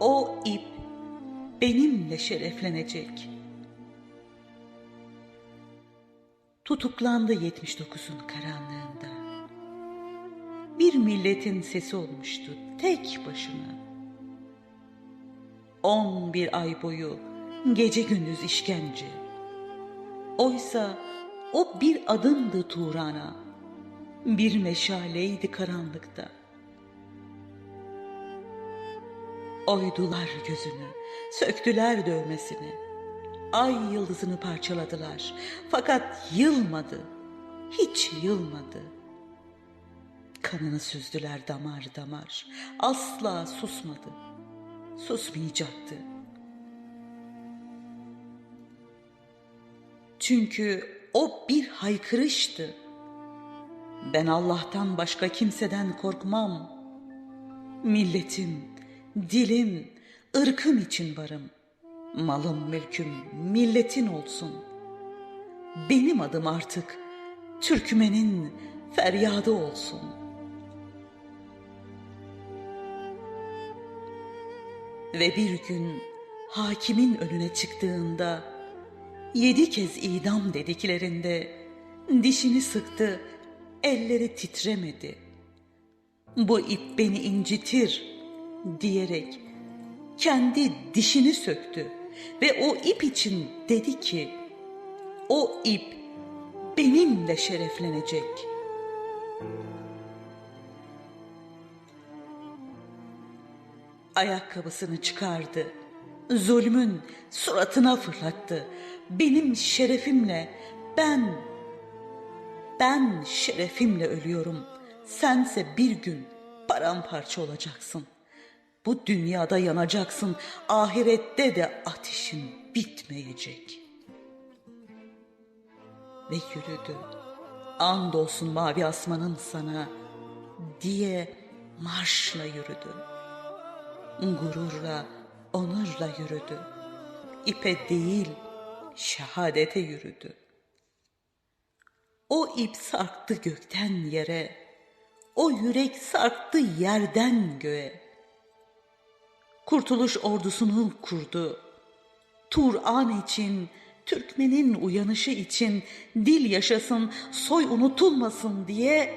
O ip benimle şereflenecek. Tutuklandı 79'un karanlığında. Bir milletin sesi olmuştu tek başına. 11 ay boyu gece gündüz işkence. Oysa o bir adımdı Turan'a. Bir meşaleydi karanlıkta. Oydular gözünü, söktüler dövmesini. Ay yıldızını parçaladılar. Fakat yılmadı, hiç yılmadı. Kanını süzdüler damar damar. Asla susmadı. Susmayacaktı. Çünkü o bir haykırıştı. Ben Allah'tan başka kimseden korkmam. Milletim, dilim, ırkım için varım. Malım, mülküm, milletin olsun. Benim adım artık Türkmenin feryadı olsun. Ve bir gün hakimin önüne çıktığında yedi kez idam dediklerinde dişini sıktı, elleri titremedi. Bu ip beni incitir diyerek kendi dişini söktü ve o ip için dedi ki o ip benimle şereflenecek. Ayakkabısını çıkardı. Zulmün suratına fırlattı. Benim şerefimle ben ben şerefimle ölüyorum. Sense bir gün paramparça olacaksın. Bu dünyada yanacaksın. Ahirette de ateşin bitmeyecek. Ve yürüdü. Andolsun mavi asmanın sana diye marşla yürüdü. Gururla, onurla yürüdü. İpe değil, şehadete yürüdü. O ip sarktı gökten yere, o yürek sarktı yerden göğe. Kurtuluş ordusunu kurdu. Turan için, Türkmenin uyanışı için dil yaşasın, soy unutulmasın diye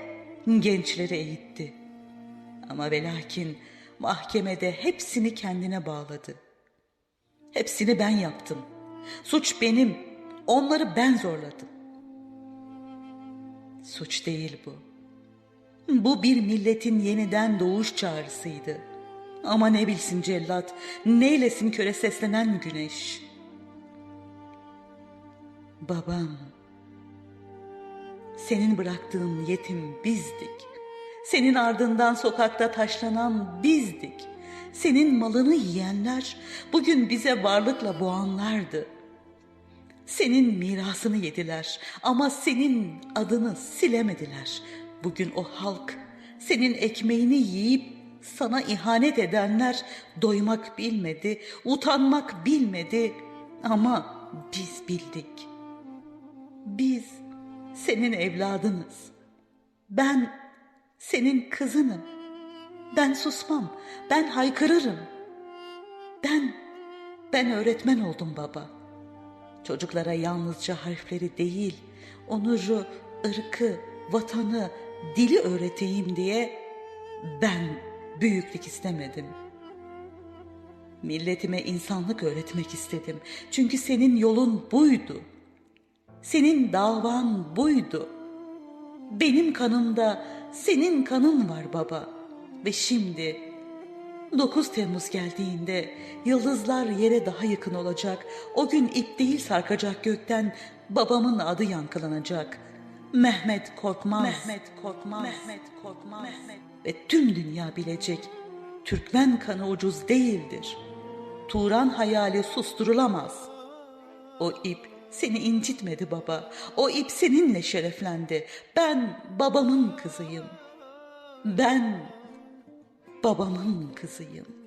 gençleri eğitti. Ama ve lakin mahkemede hepsini kendine bağladı. Hepsini ben yaptım. Suç benim. Onları ben zorladım. Suç değil bu. Bu bir milletin yeniden doğuş çağrısıydı. Ama ne bilsin cellat, neylesin köre seslenen güneş. Babam, senin bıraktığın yetim bizdik. Senin ardından sokakta taşlanan bizdik. Senin malını yiyenler bugün bize varlıkla boğanlardı. Senin mirasını yediler ama senin adını silemediler. Bugün o halk senin ekmeğini yiyip sana ihanet edenler doymak bilmedi, utanmak bilmedi ama biz bildik. Biz senin evladınız. Ben senin kızınım. Ben susmam, ben haykırırım. Ben, ben öğretmen oldum baba. Çocuklara yalnızca harfleri değil, onuru, ırkı, vatanı, dili öğreteyim diye ben büyüklük istemedim. Milletime insanlık öğretmek istedim. Çünkü senin yolun buydu. Senin davan buydu. Benim kanımda senin kanın var baba. Ve şimdi 9 Temmuz geldiğinde yıldızlar yere daha yakın olacak. O gün ip değil sarkacak gökten babamın adı yankılanacak. Mehmet Korkmaz. Mehmet Korkmaz. Mehmet Korkmaz. Ve tüm dünya bilecek. Türkmen kanı ucuz değildir. Turan hayali susturulamaz. O ip seni incitmedi baba. O ip seninle şereflendi. Ben babamın kızıyım. Ben babamın kızıyım.